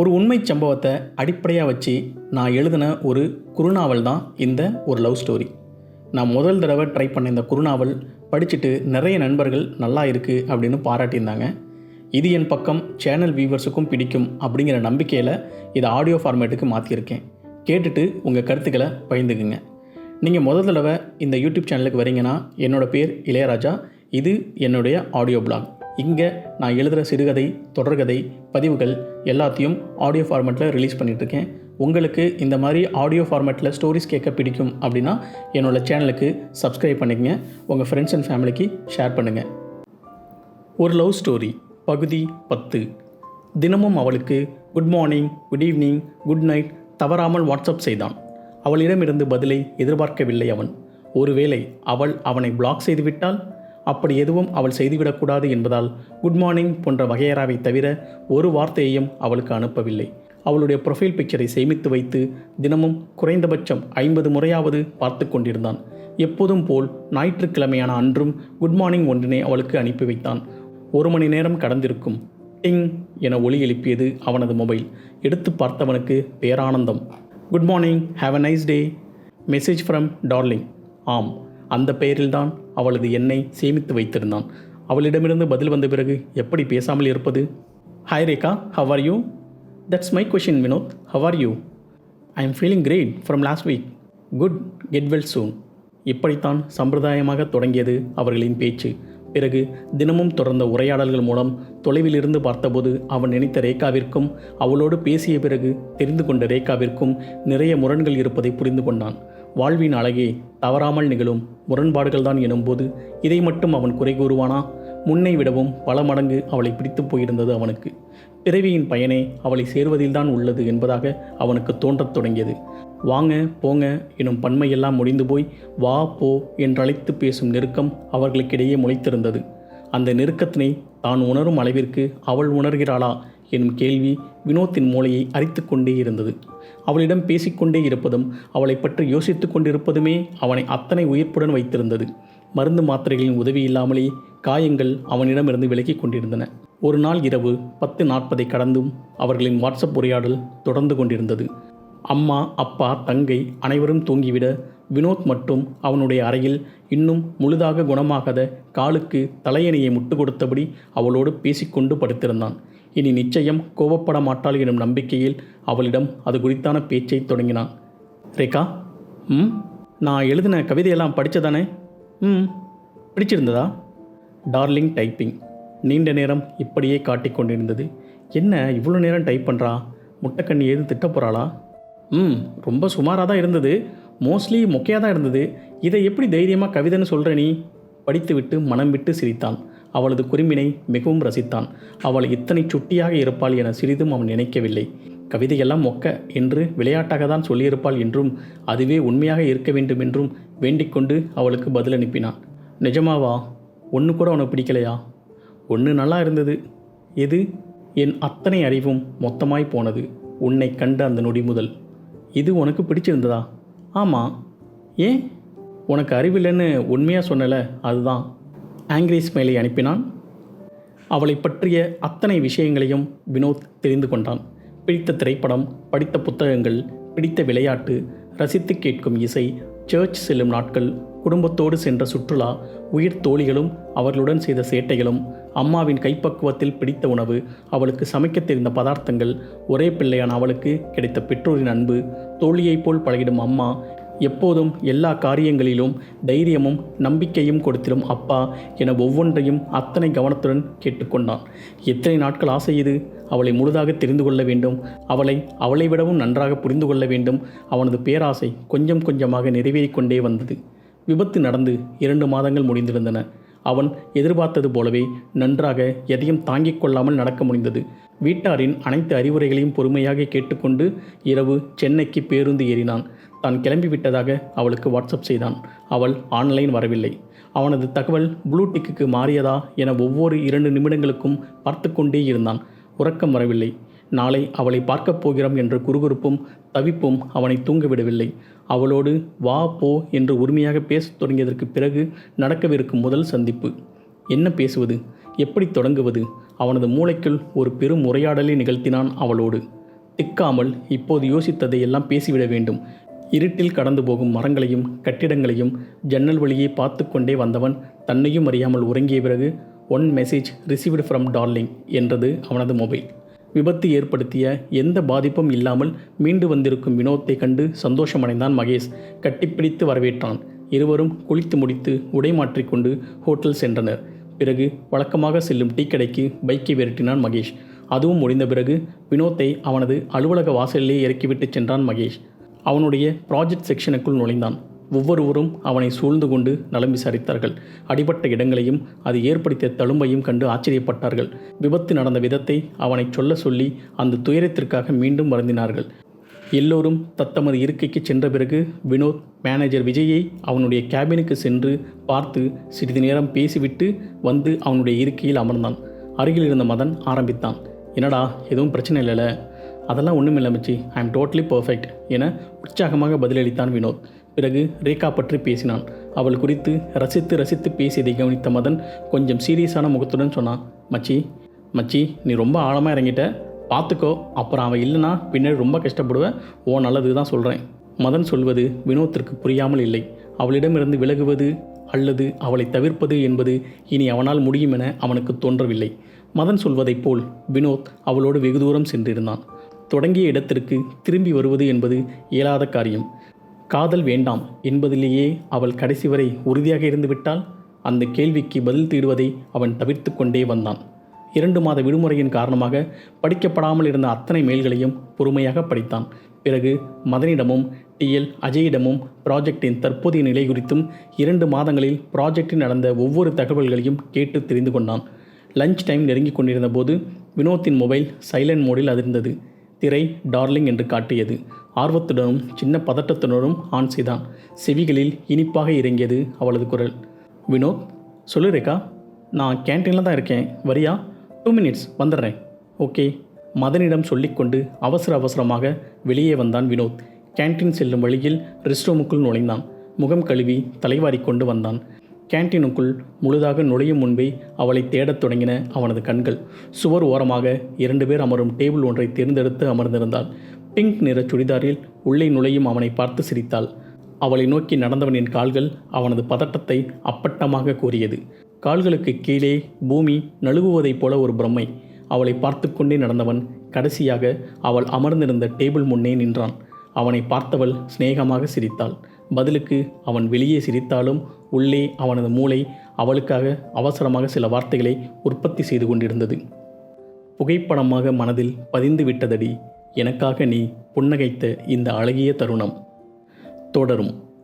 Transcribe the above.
ஒரு உண்மை சம்பவத்தை அடிப்படையாக வச்சு நான் எழுதின ஒரு குறுநாவல் தான் இந்த ஒரு லவ் ஸ்டோரி. நான் முதல் தடவை ட்ரை பண்ண இந்த குறுநாவல் படிச்சுட்டு நிறைய நண்பர்கள் நல்லா இருக்குது அப்படின்னு பாராட்டியிருந்தாங்க. இது என் பக்கம் சேனல் வியூவர்ஸுக்கும் பிடிக்கும் அப்படிங்கிற நம்பிக்கையில் இதை ஆடியோ ஃபார்மேட்டுக்கு மாற்றியிருக்கேன் கேட்டுட்டு உங்கள் கருத்துக்களை பகிர்ந்துக்குங்க. நீங்கள் முதல் தடவை இந்த யூடியூப் சேனலுக்கு வரீங்கன்னா என்னோடய பேர் இளையராஜா. இது என்னுடைய ஆடியோ பிளாக். இங்கே நான் எழுதுகிற சிறுகதை தொடர்கதை பதிவுகள் எல்லாத்தையும் ஆடியோ ஃபார்மேட்டில் ரிலீஸ் பண்ணிகிட்ருக்கேன் உங்களுக்கு இந்த மாதிரி ஆடியோ ஃபார்மேட்டில் ஸ்டோரிஸ் கேட்க பிடிக்கும் அப்படின்னா என்னோடய சேனலுக்கு சப்ஸ்கிரைப் பண்ணிக்கங்க. உங்கள் ஃப்ரெண்ட்ஸ் அண்ட் ஃபேமிலிக்கு ஷேர் பண்ணுங்கள் ஒரு லவ் ஸ்டோரி பகுதி பத்து. தினமும் அவளுக்கு good morning good evening good night தவறாமல் வாட்ஸ்அப் செய்தான். அவளிடமிருந்து பதிலை எதிர்பார்க்கவில்லை அவன். ஒருவேளை அவள் அவனை பிளாக் செய்துவிட்டால்? அப்படி எதுவும் அவள் செய்துவிடக்கூடாது என்பதால் குட் மார்னிங் போன்ற வகையறாவை தவிர ஒரு வார்த்தையையும் அவளுக்கு அனுப்பவில்லை. அவளுடைய ப்ரொஃபைல் பிக்சரை சேமித்து வைத்து தினமும் குறைந்தபட்சம் ஐம்பது முறையாவது பார்த்து கொண்டிருந்தான். எப்போதும் போல் ஞாயிற்றுக்கிழமையான அன்றும் குட் மார்னிங் ஒன்றினை அவளுக்கு அனுப்பி வைத்தான். ஒரு மணி நேரம் கடந்திருக்கும். டிங் என ஒலி எழுப்பியது அவனது மொபைல் எடுத்து பார்த்தவனுக்கு பேரானந்தம். Good morning have a nice day message from darling ஆம். அந்த பெயரில்தான் அவளது எண்ணை சேமித்து வைத்திருந்தான். அவளிடமிருந்து பதில் வந்த பிறகு எப்படி பேசாமல் இருப்பது? Hi Rekha. How are you that's my question Vinod. How are you I am feeling great from last week good get well soon இப்படித்தான் சம்பிரதாயமாக தொடங்கியது அவர்களின் பேச்சு. பிறகு தினமும் தொடர்ந்த உரையாடல்கள் மூலம் தொலைவிலிருந்து பார்த்தபோது அவன் நினைத்த ரேகாவிற்கும் அவளோடு பேசிய பிறகு தெரிந்து கொண்ட ரேகாவிற்கும் நிறைய முரண்கள் இருப்பதை புரிந்து கொண்டான். வாழ்வின் அழகே தவறாமல் நிகழும் முரண்பாடுகள்தான் எனும்போது இதை மட்டும் அவன் குறை கூறுவானா? முன்னை விடவும் பல மடங்கு அவளை பிடித்து போயிருந்தது அவனுக்கு. பிறவியின் பயனே அவளை சேர்வதில்தான் உள்ளது என்பதாக அவனுக்கு தோன்றத் தொடங்கியது. வாங்க போங்க எனும் பன்மையெல்லாம் முடிந்து போய் வா போ என்றழைத்து பேசும் நெருக்கம் அவர்களுக்கிடையே முளைத்திருந்தது. அந்த நெருக்கத்தினை தான் உணரும் அளவிற்கு அவள் உணர்கிறாளா எனும் கேள்வி வினோத்தின் மூளையை அரித்து கொண்டே இருந்தது. அவளிடம் பேசிக்கொண்டே இருப்பதும் அவளை பற்றி யோசித்து கொண்டிருப்பதுமே அவனை அத்தனை உயிர்ப்புடன் வைத்திருந்தது. மருந்து மாத்திரைகளின் உதவி இல்லாமலே காயங்கள் அவனிடமிருந்து விலகி கொண்டிருந்தன. ஒரு நாள் இரவு பத்து நாற்பதை கடந்தும் அவர்களின் வாட்ஸ்அப் உரையாடல் தொடர்ந்து கொண்டிருந்தது. அம்மா அப்பா தங்கை அனைவரும் தூங்கிவிட வினோத் மட்டும் அவனுடைய அறையில் இன்னும் முழுதாக குணமாகாத காலுக்கு தலையணையை முட்டு கொடுத்தபடி அவளோடு பேசிக்கொண்டு படுத்திருந்தான். இனி நிச்சயம் கோபப்பட மாட்டாள் எனும் நம்பிக்கையில் அவளிடம் அது குறித்தான பேச்சை தொடங்கினான். ரேகா ம் நான் எழுதின கவிதையெல்லாம் படித்ததானே ம் பிடிச்சிருந்ததா? Darling typing. நீண்ட நேரம் இப்படியே காட்டிக் கொண்டிருந்தது. என்ன இவ்வளோ நேரம் டைப் பண்ணுறா முட்டைக்கண்ணி ஏது திட்ட போகிறாளா ம் ரொம்ப சுமாராக தான் இருந்தது. மோஸ்ட்லி மொக்கையாக தான் இருந்தது. இதை எப்படி தைரியமாக கவிதைன்னு சொல்கிற நீ? படித்துவிட்டு மனம் விட்டு சிரித்தான். அவளது குறும்பினை மிகவும் ரசித்தான். அவள் இத்தனை சுட்டியாக இருப்பாள் என சிறிதும் அவன் நினைக்கவில்லை. கவிதையெல்லாம் மொக்க என்று விளையாட்டாக தான் சொல்லியிருப்பாள் என்றும் அதுவே உண்மையாக இருக்க வேண்டும் என்றும் வேண்டிக்கொண்டு அவளுக்கு பதில் அனுப்பினான். நிஜமாவா? ஒன்று கூட உனக்கு பிடிக்கலையா? ஒன்று நல்லா இருந்தது. எது? என் அத்தனை அறிவும் மொத்தமாய் போனது. உன்னை கண்ட அந்த நொடி முதல். இது உனக்கு பிடிச்சிருந்ததா? ஆமாம் ஏன்? உனக்கு அறிவில்லைன்னு உண்மையாக சொன்னல அதுதான். ஆங்கிரி ஸ்மைலை அனுப்பினான். அவளை பற்றிய அத்தனை விஷயங்களையும் வினோத் தெரிந்து கொண்டான். பிடித்த திரைப்படம் படித்த புத்தகங்கள் பிடித்த விளையாட்டு ரசித்து கேட்கும் இசை சர்ச் செல்லும் நாட்கள் குடும்பத்தோடு சென்ற சுற்றுலா உயிர் தோழிகளும் அவர்களுடன் செய்த சேட்டைகளும் அம்மாவின் கைப்பக்குவத்தில் பிடித்த உணவு அவளுக்கு சமைக்க தெரிந்த பதார்த்தங்கள் ஒரே பிள்ளையான அவளுக்கு கிடைத்த பெற்றோரின் அன்பு தோழியைப் போல் பழகிடும் அம்மா எப்போதும் எல்லா காரியங்களிலும் தைரியமும் நம்பிக்கையும் கொடுத்திடும் அப்பா என ஒவ்வொன்றையும் அத்தனை கவனத்துடன் கேட்டுக்கொண்டான். எத்தனை நாட்கள் ஆசை இது? அவளை முழுதாக தெரிந்து கொள்ள வேண்டும். அவளை அவளை விடவும் நன்றாக புரிந்து கொள்ள வேண்டும். அவனது பேராசை கொஞ்சம் கொஞ்சமாக நிறைவேறிக்கொண்டே வந்தது. விபத்து நடந்து இரண்டு மாதங்கள் முடிந்திருந்தன. அவன் எதிர்பார்த்தது போலவே நன்றாக எதையும் தாங்கிக் கொள்ளாமல் நடக்க முடிந்தது. வீட்டாரின் அனைத்து அறிவுரைகளையும் பொறுமையாக கேட்டுக்கொண்டு இரவு சென்னைக்கு பேருந்து ஏறினான். தான் கிளம்பிவிட்டதாக அவளுக்கு வாட்ஸ்அப் செய்தான். அவள் ஆன்லைன் வரவில்லை. அவனது தகவல் ப்ளூடிக்கு மாறியதா என ஒவ்வொரு இரண்டு நிமிடங்களுக்கும் பார்த்து கொண்டே இருந்தான். உறக்கம் வரவில்லை. நாளை அவளை பார்க்கப் போகிறோம் என்ற குறுகுறுப்பும் தவிப்பும் அவனை தூங்கவிடவில்லை. அவளோடு வா போ என்று உரிமையாக பேசத் தொடங்கியதற்கு பிறகு நடக்கவிருக்கும் முதல் சந்திப்பு. என்ன பேசுவது? எப்படி தொடங்குவது? அவனது மூளைக்குள் ஒரு பெரும் உரையாடலை நிகழ்த்தினான் அவளோடு. திக்காமல் இப்போது யோசித்ததை எல்லாம் பேசிவிட வேண்டும். இருட்டில் கடந்து போகும் மரங்களையும் கட்டிடங்களையும் ஜன்னல் வழியே பார்த்து கொண்டே வந்தவன் தன்னையும் அறியாமல் உறங்கிய பிறகு one message received from darling என்றது அவனது மொபைல். விபத்து ஏற்படுத்திய எந்த பாதிப்பும் இல்லாமல் மீண்டு வந்திருக்கும் வினோத்தை கண்டு சந்தோஷமடைந்தான் மகேஷ். கட்டிப்பிடித்து வரவேற்றான். இருவரும் குளித்து முடித்து உடை மாற்றிக்கொண்டு ஹோட்டல் சென்றனர். பிறகு வழக்கமாக செல்லும் டீ கடைக்கு பைக்கை விரட்டினான் மகேஷ். அதுவும் முடிந்த பிறகு வினோத்தை அவனது அலுவலக வாசலிலே இறக்கிவிட்டு சென்றான் மகேஷ். அவனுடைய ப்ராஜெக்ட் செக்ஷனுக்குள் நுழைந்தான். ஒவ்வொருவரும் அவனை சூழ்ந்து கொண்டு நலம் விசாரித்தார்கள் அடிபட்ட இடங்களையும் அது ஏற்படுத்திய தழும்பையும் கண்டு ஆச்சரியப்பட்டார்கள். விபத்து நடந்த விதத்தை அவனை சொல்ல சொல்லி அந்த துயரத்திற்காக மீண்டும் வருந்தினார்கள். எல்லோரும் தத்தமது இருக்கைக்கு சென்ற பிறகு வினோத் மேனேஜர் விஜயை அவனுடைய கேபினுக்கு சென்று பார்த்து சிறிது நேரம் பேசிவிட்டு வந்து அவனுடைய இருக்கையில் அமர்ந்தான். அருகில் இருந்த மதன் ஆரம்பித்தான். என்னடா எதுவும் பிரச்சனை இல்லைல்ல அதெல்லாம் ஒன்றும் இல்லை மச்சி. ஐ எம் டோட்டலி பர்ஃபெக்ட் என உற்சாகமாக பதிலளித்தான் வினோத். பிறகு ரேகா பற்றி பேசினான். அவள் குறித்து ரசித்து ரசித்து பேசியதை கவனித்த மதன் கொஞ்சம் சீரியஸான முகத்துடன் சொன்னான். மச்சி மச்சி நீ ரொம்ப ஆழமாக இறங்கிட்ட. பார்த்துக்கோ அப்புறம் அவன் இல்லைன்னா பின்னாடி ரொம்ப கஷ்டப்படுவேன் ஓ நல்லது தான் சொல்கிறேன் மதன் சொல்வது வினோத்திற்கு புரியாமல் இல்லை. அவளிடமிருந்து விலகுவது அல்லது அவளை தவிர்ப்பது என்பது இனி அவனால் முடியும் என அவனுக்கு தோன்றவில்லை. மதன் சொல்வதைப் போல் வினோத் அவளோடு வெகு தூரம் சென்றிருந்தான். தொடங்கிய இடத்திற்கு திரும்பி வருவது என்பது இயலாத காரியம். காதல் வேண்டாம் என்பதிலேயே அவள் கடைசி வரை உறுதியாக இருந்துவிட்டால் அந்த கேள்விக்கு பதில் தேடுவதை அவன் தவிர்த்து கொண்டே வந்தான். இரண்டு மாத விடுமுறையின் காரணமாக படிக்கப்படாமல் இருந்த அத்தனை மெயில்களையும் பொறுமையாக படித்தான். பிறகு மதனிடமும் டிஎல் அஜயிடமும் ப்ராஜெக்டின் தற்போதைய நிலை குறித்தும் இரண்டு மாதங்களில் ப்ராஜெக்டில் நடந்த ஒவ்வொரு தகவல்களையும் கேட்டு தெரிந்து கொண்டான். லஞ்ச் டைம் நெருங்கிக் கொண்டிருந்த போது வினோத்தின் மொபைல் சைலண்ட் மோடில் அதிர்ந்தது. திரை டார்லிங் என்று காட்டியது. ஆர்வத்துடனும் சின்ன பதட்டத்துடனும் ஆன் செய்தான் செவிகளில் இனிப்பாக இறங்கியது அவளது குரல். வினோத் சொல்லு ரேகா நான் கேன்டீனில் தான் இருக்கேன். வரியா? டூ மினிட்ஸ் வந்துடுறேன். ஓகே. மதனிடம் சொல்லிக்கொண்டு அவசர அவசரமாக வெளியே வந்தான் வினோத். கேன்டீன் செல்லும் வழியில் ரெஸ்ட் ரூமுக்குள் நுழைந்தான். முகம் கழுவி தலைவாரி கொண்டு வந்தான். கேன்டீனுக்குள் முழுதாக நுழையும் முன்பே அவளை தேடத் தொடங்கின அவனது கண்கள். சுவர் ஓரமாக இரண்டு பேர் அமரும் டேபிள் ஒன்றை தேர்ந்தெடுத்து அமர்ந்திருந்தாள். பிங்க் நிற சுடிதாரில் உள்ளே நுழையும் அவனை பார்த்து சிரித்தாள். அவளை நோக்கி நடந்தவனின் கால்கள் அவனது பதட்டத்தை அப்பட்டமாக கூறியது. கால்களுக்கு கீழே பூமி நழுவுவதைப் போல ஒரு பிரம்மை. அவளை பார்த்து கொண்டே நடந்தவன் கடைசியாக அவள் அமர்ந்திருந்த டேபிள் முன்னே நின்றான். அவனை பார்த்தவள் சிநேகமாக சிரித்தாள். பதிலுக்கு அவன் வெளியே சிரித்தாலும் உள்ளே அவனது மூளை அவளுக்காக அவசரமாக சில வார்த்தைகளை உற்பத்தி செய்து கொண்டிருந்தது. புகைப்படமாக மனதில் பதிந்து விட்டதடி எனக்காக நீ புன்னகைத்த இந்த அழகிய தருணம். தொடரும்.